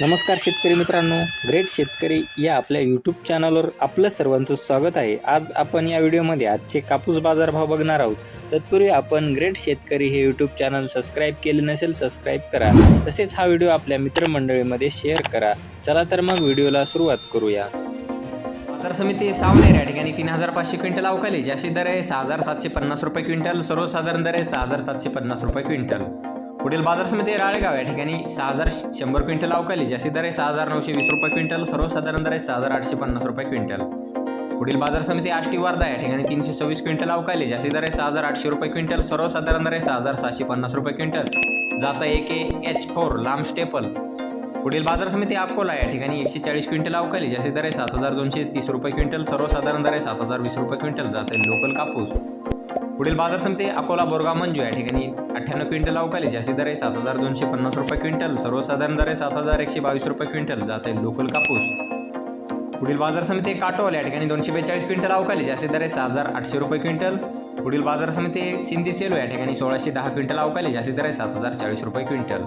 नमस्कार शेतकरी मित्रांनो ग्रेट शेतकरी या आपल्या यूट्यूब चॅनलवर आपलं सर्वांचं स्वागत आहे. आज आपण या व्हिडिओमध्ये आजचे कापूस बाजारभाव बघणार आहोत. तत्पूर्वी आपण ग्रेट शेतकरी हे यूट्यूब चॅनल सबस्क्राईब केले नसेल सबस्क्राईब करा. तसेच हा व्हिडिओ आपल्या मित्रमंडळीमध्ये शेअर करा. चला तर मग व्हिडिओला सुरुवात करूया. बाजार समिती सावनेर या ठिकाणी तीन हजार पाचशे क्विंटल अवकाली जास्तीत दर आहे सहा हजार सातशे पन्नास रुपये क्विंटल सर्वसाधारण दर आहे सहा हजार सातशे पन्नास रुपये क्विंटल. पुढील बाजार समिती राळेगाव. या ठिकाणी सहा हजार शंभर क्विंटल अवकाली जास्ती दर आहे सहा हजार नऊशे वीस रुपये क्विंटल सर्वसाधारण दर आहे सहा हजार आठशे पन्नास रुपये क्विंटल. पुढील बाजार समिती आष्टी वर्धा. या ठिकाणी तीनशे सव्वीस क्विंटल अवकाली जास्ती दर आहे सहा हजार आठशे रुपये क्विंटल सर्वसाधारण दर आहे सहा हजार सहाशे पन्नास रुपये क्विंटल. जाता एक एच फोर लांब स्टेपल. पुढील बाजार समिती अकोला. या ठिकाणी एकशे चाळीस क्विंटल अवकाली जास्ती दर आहे सात हजार दोनशे तीस रुपये क्विंटल सर्वसाधारण दर आहे सात हजार वीस रुपये क्विंटल. जाते लोकल कापूस. पुढील बाजार समिती अकोला बोरगाव मंजू या ठिकाणी अठ्ठ्याण्णव क्विंटल अवकाली जास्ती दर आहे सात हजार दोनशे पन्नास रुपये क्विंटल. सर्वसाधारण दर आहे सात हजार एकशे बावीस रुपये क्विंटल. जाते लोकल कापूस. पुढील बाजार समिती काटोल. या ठिकाणी दोनशे बेचाळीस क्विंटल अवकाली जास्ती दर आहे सहा हजार आठशे रुपये क्विंटल. पुढील बाजार समिती सिंधी सेलो. या ठिकाणी सोळाशे दहा क्विंटल अवकाली जास्ती दर आहे सात हजार चाळीस रुपये क्विंटल.